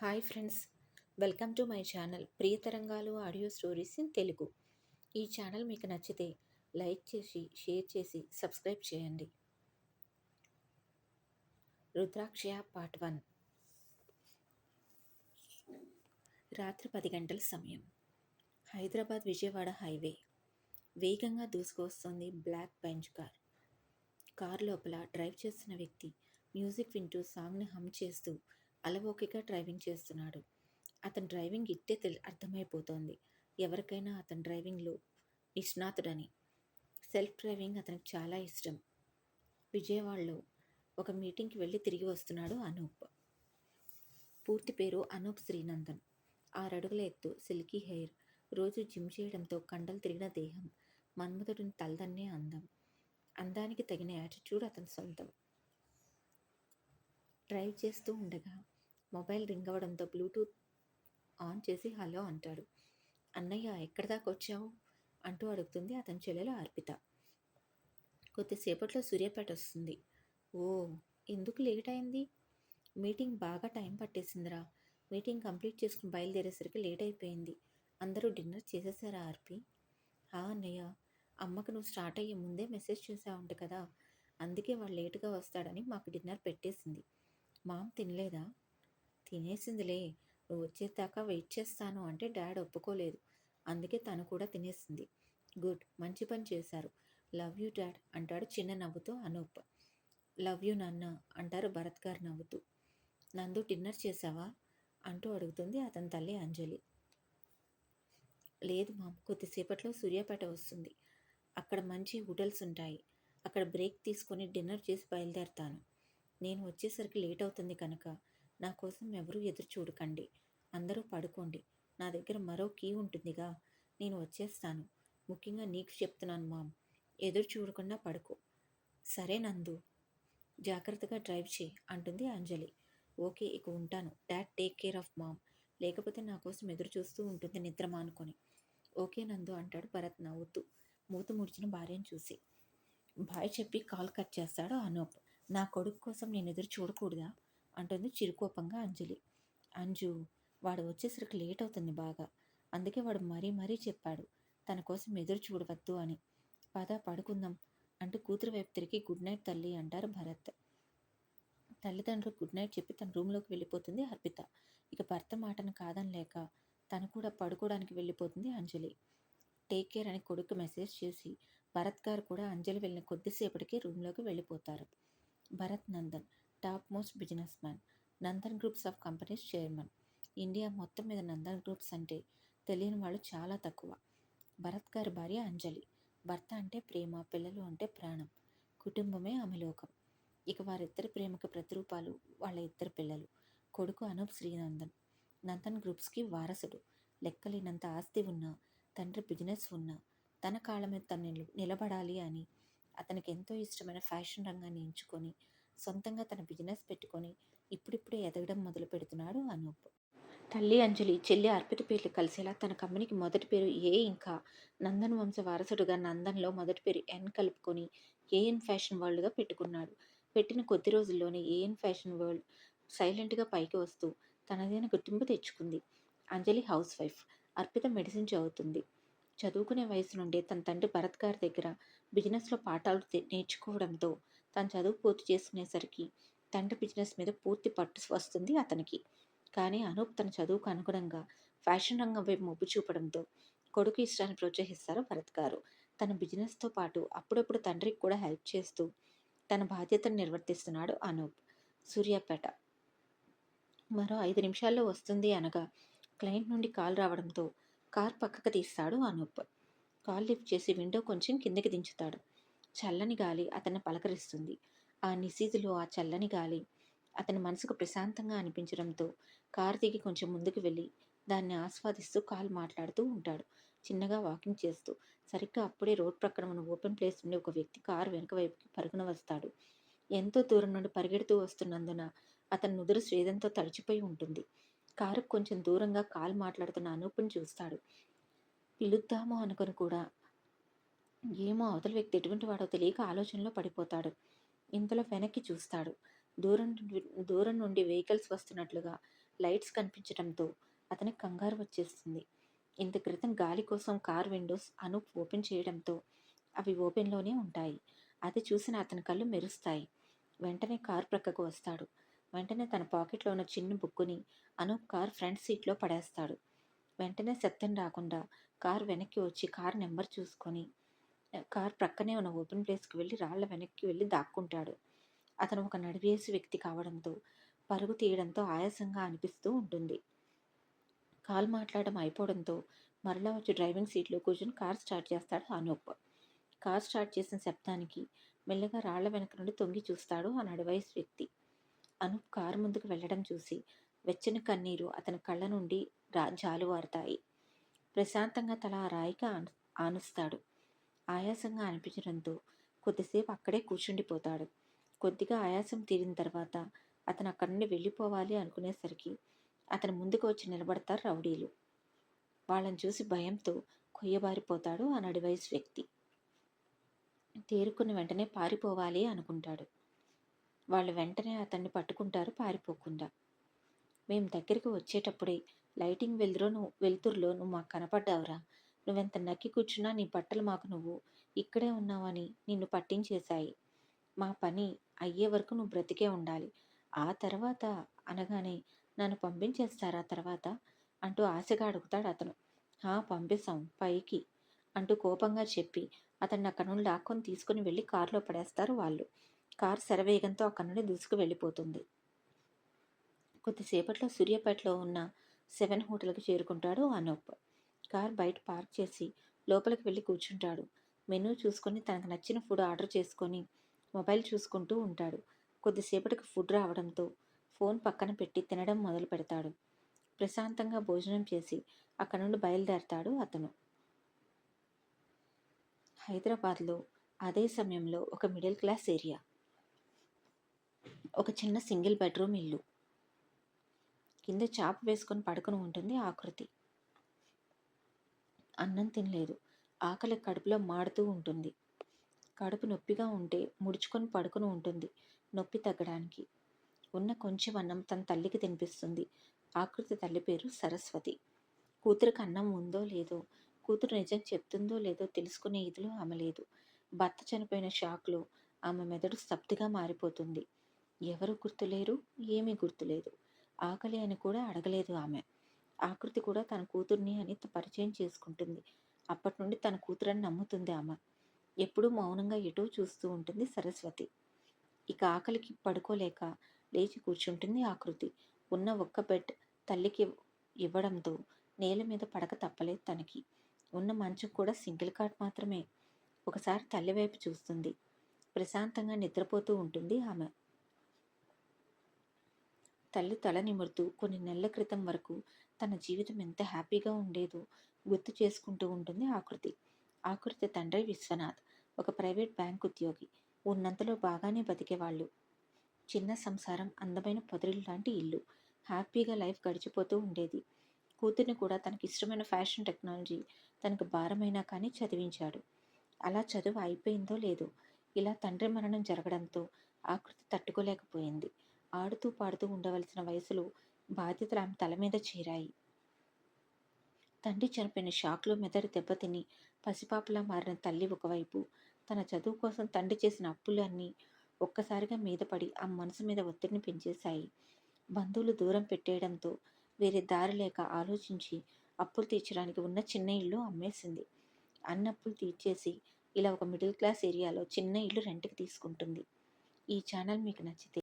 Hi friends. Welcome to my channel Priyatarangalu audio stories in Telugu. ఈ channel మీకు నచ్చితే like చేసి share చేసి సబ్స్క్రైబ్ చేయండి. Rudraksha part one. రాత్రి పది గంటల సమయం. హైదరాబాద్ విజయవాడ హైవే. వేగంగా దూసుకువస్తుంది బ్లాక్ బెంచ్ కార్. కార్ లోపల డ్రైవ్ చేస్తున్న వ్యక్తి మ్యూజిక్ వింటూ సాంగ్ని హమ్ చేస్తూ అలవోకిగా డ్రైవింగ్ చేస్తున్నాడు. అతని డ్రైవింగ్ ఇట్టే తెలి అర్థమైపోతోంది. ఎవరికైనా అతని డ్రైవింగ్లో నిష్ణాతుడని. సెల్ఫ్ డ్రైవింగ్ అతనికి చాలా ఇష్టం. విజయవాడలో ఒక మీటింగ్కి వెళ్ళి తిరిగి వస్తున్నాడు అనూప్. పూర్తి పేరు అనూప్ శ్రీనందన్. ఆరడుగుల ఎత్తు సిల్కీ హెయిర్. రోజు జిమ్ చేయడంతో కండలు తిరిగిన దేహం. మన్మథుడిని తలదన్నే అందం. అందానికి తగిన యాటిట్యూడ్ అతని సొంతం. డ్రైవ్ చేస్తూ ఉండగా మొబైల్ రింగ్ అవ్వడంతో బ్లూటూత్ ఆన్ చేసి హలో అంటాడు. అన్నయ్య ఎక్కడి దాకా వచ్చావు? అంటూ అడుగుతుంది అతని చెల్లెలు అర్పిత. కొద్దిసేపట్లో సూర్యాపేట వస్తుంది. ఓ ఎందుకు లేట్ అయింది? మీటింగ్ బాగా టైం పట్టేసిందిరా. మీటింగ్ కంప్లీట్ చేసుకుని బయలుదేరేసరికి లేట్ అయిపోయింది. అందరూ డిన్నర్ చేసేసారా ఆర్పి హా అన్నయ్య. అమ్మకు నువ్వు స్టార్ట్ అయ్యే ముందే మెసేజ్ చేసావుంట కదా. అందుకే వాడు లేటుగా వస్తాడని మాకు డిన్నర్ పెట్టేసింది. మామ్ తినలేదా? తినేసిందిలే నువ్వు వచ్చేదాకా వెయిట్ చేస్తాను అంటే డాడ్ ఒప్పుకోలేదు. అందుకే తను కూడా తినేసింది. గుడ్ మంచి పని చేశారు. లవ్ యూ డాడ్ అంటాడు చిన్న నవ్వుతో అనూప్. లవ్ యూ నాన్న అంటారు భరత్ గారు నవ్వుతూ. నందు డిన్నర్ చేసావా అంటూ అడుగుతుంది అతని తల్లి అంజలి. లేదు మామ్ కొద్దిసేపట్లో సూర్యాపేట వస్తుంది. అక్కడ మంచి హోటల్స్ ఉంటాయి. అక్కడ బ్రేక్ తీసుకొని డిన్నర్ చేసి బయలుదేరుతాను. నేను వచ్చేసరికి లేట్ అవుతుంది కనుక. నా కోసం ఎవరూ ఎదురు చూడకండి. అందరూ పడుకోండి. నా దగ్గర మరో కీ ఉంటుందిగా. నేను వచ్చేస్తాను. ముఖ్యంగా నీకు చెప్తున్నాను మామ్. ఎదురు చూడకుండా పడుకో. సరే నందు. జాగ్రత్తగా డ్రైవ్ చేయి అంటుంది అంజలి. ఓకే ఇక ఉంటాను. Dad take care of mom. లేకపోతే నా కోసం ఎదురు చూస్తూ ఉంటుంది నిద్ర మానుకొని. ఓకే నందు అంటాడు భరత్ నవ్వుతూ. మూత ముడిచిన భార్యను చూసి. బాయ్ చెప్పి కాల్ కట్ చేస్తాడు అనూప్. నా కొడుకు కోసం నేను ఎదురు చూడకూడదా? అంటుంది చిరుకోపంగా అంజలి. అంజు వాడు వచ్చేసరికి లేట్ అవుతుంది బాగా. అందుకే వాడు మరీ మరీ చెప్పాడు. తన కోసం ఎదురు చూడవద్దు అని. పద పడుకుందాం అంటూ కూతురు వైపు తిరిగి గుడ్ నైట్ తల్లి అంటారు భరత్. తల్లిదండ్రులు గుడ్ నైట్ చెప్పి తన రూమ్లోకి వెళ్ళిపోతుంది అర్పిత. ఇక భర్త మాటను కాదని లేక తను కూడా పడుకోవడానికి వెళ్ళిపోతుంది అంజలి. టేక్ కేర్ అని కొడుకు మెసేజ్ చేసి భరత్ గారు కూడా అంజలి వెళ్ళిన కొద్దిసేపటికి రూమ్లోకి వెళ్ళిపోతారు. Bharat Nandan top most businessman Nandan groups of companies chairman. India మొత్తం మీద నందన్ గ్రూప్స్ అంటే తెలియని వాళ్ళు చాలా తక్కువ. భరత్ గారి భార్య అంజలి. భర్త అంటే ప్రేమ పిల్లలు అంటే ప్రాణం. కుటుంబమే ఆమె లోకం. ఇక వారిద్దరి ప్రేమకు ప్రతిరూపాలు వాళ్ళ ఇద్దరు పిల్లలు. కొడుకు అనూప్ శ్రీనందన్. నందన్ గ్రూప్స్కి వారసుడు. లెక్కలేనంత ఆస్తి ఉన్నా తండ్రి బిజినెస్ ఉన్నా తన కాళ్ళ మీద తను నిలబడాలి అని అతనికి ఎంతో ఇష్టమైన ఫ్యాషన్ రంగాన్ని ఎంచుకొని సొంతంగా తన బిజినెస్ పెట్టుకొని ఇప్పుడిప్పుడే ఎదగడం మొదలు పెడుతున్నాడు అనూప్. తల్లి అంజలి చెల్లి అర్పిత పేర్లు కలిసేలా తన కంపెనీకి మొదటి పేరు ఏ ఇంకా? నందన్ వంశ వారసుడుగా నందన్లో మొదటి పేరు ఎన్ కలుపుకొని ఏఎన్ ఫ్యాషన్ వరల్డ్గా పెట్టుకున్నాడు. పెట్టిన కొద్ది రోజుల్లోనే ఏఎన్ ఫ్యాషన్ వరల్డ్ సైలెంట్గా పైకి వస్తూ తనదైన గుర్తింపు తెచ్చుకుంది. Anjali housewife. Arpita medicine చదువుతుంది. చదువుకునే వయసు నుండే తన తండ్రి భరత్ గారి దగ్గర బిజినెస్లో పాఠాలు నేర్చుకోవడంతో తను చదువు పూర్తి చేసుకునేసరికి తండ్రి బిజినెస్ మీద పూర్తి పట్టు వస్తుంది అతనికి. కానీ అనూప్ తన చదువుకు అనుగుణంగా ఫ్యాషన్ రంగం వైపు మొబ్బు చూపడంతో కొడుకు ఇష్టాన్ని ప్రోత్సహిస్తారు భరత్ గారు. తన బిజినెస్తో పాటు అప్పుడప్పుడు తండ్రికి కూడా హెల్ప్ చేస్తూ తన బాధ్యతను నిర్వర్తిస్తున్నాడు అనూప్. సూర్యాపేట. మరో ఐదు నిమిషాల్లో వస్తుంది అనగా క్లయింట్ నుండి కాల్ రావడంతో కార్ పక్కకు తీస్తాడు అనూప్. కాల్ లిఫ్ట్ చేసి విండో కొంచెం కిందకి దించుతాడు. చల్లని గాలి అతన్ని పలకరిస్తుంది. ఆ నిశీదిలో ఆ చల్లని గాలి అతని మనసుకు ప్రశాంతంగా అనిపించడంతో కారు దిగి కొంచెం ముందుకు వెళ్ళి దాన్ని ఆస్వాదిస్తూ కాల్ మాట్లాడుతూ ఉంటాడు. చిన్నగా వాకింగ్ చేస్తూ సరిగ్గా అప్పుడే రోడ్ ప్రక్కన ఉన్న ఓపెన్ ప్లేస్ నుండి ఒక వ్యక్తి కారు వెనక వైపుకి పరుగున వస్తాడు. ఎంతో దూరం నుండి పరిగెడుతూ వస్తున్నందున అతని నుదురు స్వేదంతో తడిచిపోయి ఉంటుంది. కారు కొంచెం దూరంగా కాల్ మాట్లాడుతున్న అనూపుని చూస్తాడు. పిలుద్దాము అనుకుని కూడా ఏమో అవతల వ్యక్తి ఎటువంటి వాడో తెలియక ఆలోచనలో పడిపోతాడు. ఇంతలో వెనక్కి చూస్తాడు. దూరం దూరం నుండి వెహికల్స్ వస్తున్నట్లుగా లైట్స్ కనిపించడంతో అతనికి కంగారు వచ్చేస్తుంది. ఇంత క్రితం గాలి కోసం కార్ విండోస్ అనూప్ ఓపెన్ చేయడంతో అవి ఓపెన్లోనే ఉంటాయి. అది చూసిన అతని కళ్ళు మెరుస్తాయి. వెంటనే కార్ ప్రక్కకు వస్తాడు. వెంటనే తన పాకెట్లో ఉన్న చిన్న బుక్కుని అనూప్ కార్ ఫ్రంట్ సీట్లో పడేస్తాడు. వెంటనే శబ్దం రాకుండా కార్ వెనక్కి వచ్చి కార్ నెంబర్ చూసుకొని కార్ ప్రక్కనే ఉన్న ఓపెన్ ప్లేస్కి వెళ్ళి రాళ్ళ వెనక్కి వెళ్ళి దాక్కుంటాడు. అతను ఒక నడివేసి వ్యక్తి కావడంతో పరుగు తీయడంతో ఆయాసంగా అనిపిస్తూ ఉంటుంది. కాల్ మాట్లాడడం అయిపోవడంతో మరలా వచ్చి డ్రైవింగ్ సీట్లో కూర్చొని కార్ స్టార్ట్ చేస్తాడు అనూప్. కార్ స్టార్ట్ చేసిన శబ్దానికి మెల్లగా రాళ్ళ వెనక నుండి తొంగి చూస్తాడు ఆ నడివయసు వ్యక్తి. అనూప్ కారు ముందుకు వెళ్ళడం చూసి వెచ్చని కన్నీరు అతని కళ్ళ నుండి రా జాలువారుతాయి. ప్రశాంతంగా తల ఆ రాయికి ఆనుస్తాడు. ఆయాసంగా అనిపించడంతో కొద్దిసేపు అక్కడే కూర్చుండిపోతాడు. కొద్దిగా ఆయాసం తీరిన తర్వాత అతను అక్కడి నుండి వెళ్ళిపోవాలి అనుకునేసరికి అతను ముందుకు వచ్చి నిలబడతారు రౌడీలు. వాళ్ళని చూసి భయంతో కొయ్యబారిపోతాడు ఆ నడివయసు వ్యక్తి. తేరుకుని వెంటనే పారిపోవాలి అనుకుంటాడు. వాళ్ళు వెంటనే అతన్ని పట్టుకుంటారు పారిపోకుండా. మేము దగ్గరికి వచ్చేటప్పుడే లైటింగ్ వెలుతురు వెలుతురులో నువ్వు మాకు కనపడ్డావురా. నువ్వెంత నక్కి కూర్చున్నా నీ బట్టలు మాకు నువ్వు ఇక్కడే ఉన్నావని నిన్ను పట్టించేశాయి. మా పని అయ్యే వరకు నువ్వు బ్రతికే ఉండాలి. ఆ తర్వాత అనగానే నన్ను పంపించేస్తారా తర్వాత? అంటూ ఆశగా అడుగుతాడు అతను. హా పంపిస్తాం పైకి అంటూ కోపంగా చెప్పి అతన్ని అక్కడ నుండి లాక్కొని తీసుకుని వెళ్ళి కారులో పడేస్తారు వాళ్ళు. కారు శరవేగంతో అక్కడ నుండి దూసుకు వెళ్ళిపోతుంది. కొద్దిసేపట్లో సూర్యాపేటలో ఉన్న సెవెన్ హోటల్కి చేరుకుంటాడు అనూప్. కార్ బయట పార్క్ చేసి లోపలికి వెళ్ళి కూర్చుంటాడు. మెనూ చూసుకొని తనకు నచ్చిన ఫుడ్ ఆర్డర్ చేసుకొని మొబైల్ చూసుకుంటూ ఉంటాడు. కొద్దిసేపటికి ఫుడ్ రావడంతో ఫోన్ పక్కన పెట్టి తినడం మొదలు పెడతాడు. ప్రశాంతంగా భోజనం చేసి అక్కడ నుండి బయలుదేరతాడు అతను. హైదరాబాద్లో అదే సమయంలో ఒక మిడిల్ క్లాస్ ఏరియా. ఒక చిన్న సింగిల్ బెడ్రూమ్ ఇల్లు. కింద చాప వేసుకొని పడుకుని ఉంటుంది ఆకృతి. అన్నం తినలేదు. ఆకలి కడుపులో మాడుతూ ఉంటుంది. కడుపు నొప్పిగా ఉంటే ముడుచుకొని పడుకుని ఉంటుంది నొప్పి తగ్గడానికి. ఉన్న కొంచెం అన్నం తన తల్లికి తినిపిస్తుంది. ఆకృతి తల్లి పేరు సరస్వతి. కూతురికి అన్నం ఉందో లేదో కూతురు నిజం చెప్తుందో లేదో తెలుసుకునే ఇదిలో ఆమె లేదు. భర్త చనిపోయిన షాక్లో ఆమె మెదడు స్తబ్దుగా మారిపోతుంది. ఎవరు గుర్తులేరు? ఏమీ గుర్తులేదు. ఆకలి అని కూడా అడగలేదు ఆమె. ఆకృతి కూడా తన కూతుర్ని అని పరిచయం చేసుకుంటుంది. అప్పటి నుండి తన కూతురని నమ్ముతుంది ఆమె. ఎప్పుడూ మౌనంగా ఎటో చూస్తూ ఉంటుంది సరస్వతి. ఇక ఆకలికి పడుకోలేక లేచి కూర్చుంటుంది ఆకృతి. ఉన్న ఒక్క బెడ్ తల్లికి ఇవ్వడంతో నేల మీద పడక తప్పలేదు తనకి. ఉన్న మంచం కూడా సింగిల్ కార్డ్ మాత్రమే. ఒకసారి తల్లి వైపు చూస్తుంది. ప్రశాంతంగా నిద్రపోతూ ఉంటుంది ఆమె. తల్లి తల నిమురుతూ కొన్ని నెలల క్రితం వరకు తన జీవితం ఎంత హ్యాపీగా ఉండేదో గుర్తు చేసుకుంటూ ఉంటుంది ఆకృతి ఆకృతి తండ్రి విశ్వనాథ్ ఒక ప్రైవేట్ బ్యాంక్ ఉద్యోగి. ఉన్నంతలో బాగానే బతికేవాళ్ళు. చిన్న సంసారం అందమైన పొదరిల్లు లాంటి ఇల్లు. హ్యాపీగా లైఫ్ గడిచిపోతూ ఉండేది. కూతుర్ని కూడా తనకి ఇష్టమైన ఫ్యాషన్ టెక్నాలజీ తనకు భారమైనా కానీ చదివించాడు. అలా చదువు అయిపోయిందో లేదో ఇలా తండ్రి మరణం జరగడంతో ఆకృతి తట్టుకోలేకపోయింది. ఆడుతూ పాడుతూ ఉండవలసిన వయసులో బాధ్యతలు ఆమె తల మీద చేరాయి. తండ్రి చనిపోయిన షాక్లో మెదడు దెబ్బతిని పసిపాపలా మారిన తల్లి ఒకవైపు తన చదువు కోసం తండ్రి చేసిన అప్పులన్నీ ఒక్కసారిగా మీద పడి ఆ మనసు మీద ఒత్తిడిని పెంచేశాయి. బంధువులు దూరం పెట్టేయడంతో వేరే దారి లేక ఆలోచించి అప్పులు తీర్చడానికి ఉన్న చిన్న ఇల్లు అమ్మేసింది. అన్ని అప్పులు తీర్చేసి ఇలా ఒక మిడిల్ క్లాస్ ఏరియాలో చిన్న ఇల్లు రెంట్కి తీసుకుంటుంది. ఈ ఛానల్ మీకు నచ్చితే